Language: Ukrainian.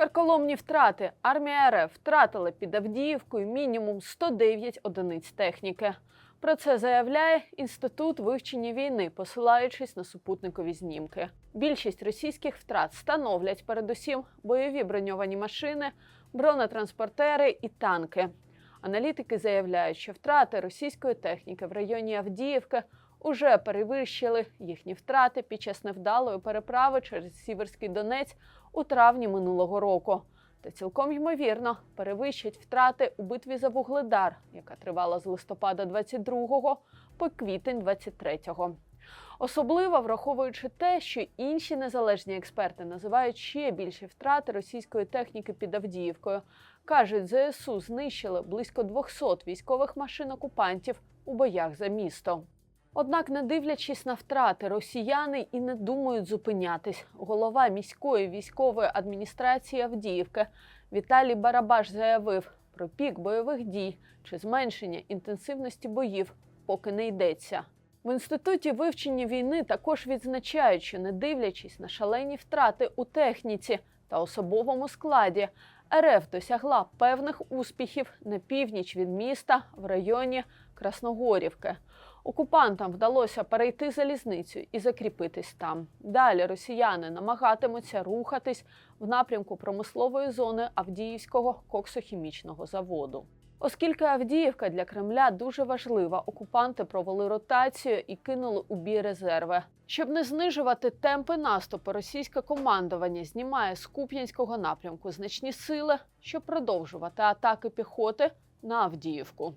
Карколомні втрати. Армія РФ втратила під Авдіївкою мінімум 109 одиниць техніки. Про це заявляє Інститут вивчення війни, посилаючись на супутникові знімки. Більшість російських втрат становлять передусім бойові броньовані машини, бронетранспортери і танки. Аналітики заявляють, що втрати російської техніки в районі Авдіївки уже перевищили їхні втрати під час невдалої переправи через Сіверський Донець у травні минулого року. Та цілком ймовірно перевищать втрати у битві за Вугледар, яка тривала з листопада 22 по квітень 23. Особливо враховуючи те, що інші незалежні експерти називають ще більші втрати російської техніки під Авдіївкою. Кажуть, ЗСУ знищили близько 200 військових машин окупантів у боях за місто. Однак, не дивлячись на втрати, росіяни і не думають зупинятись. Голова міської військової адміністрації Авдіївки Віталій Барабаш заявив про пік бойових дій чи зменшення інтенсивності боїв, поки не йдеться. В інституті вивчення війни також відзначають, що не дивлячись на шалені втрати у техніці та особовому складі, РФ досягла певних успіхів на північ від міста в районі Красногорівки. Окупантам вдалося перейти залізницю і закріпитись там. Далі росіяни намагатимуться рухатись в напрямку промислової зони Авдіївського коксохімічного заводу. Оскільки Авдіївка для Кремля дуже важлива, окупанти провели ротацію і кинули у бій резерви. Щоб не знижувати темпи наступу, російське командування знімає з Куп'янського напрямку значні сили, щоб продовжувати атаки піхоти на Авдіївку.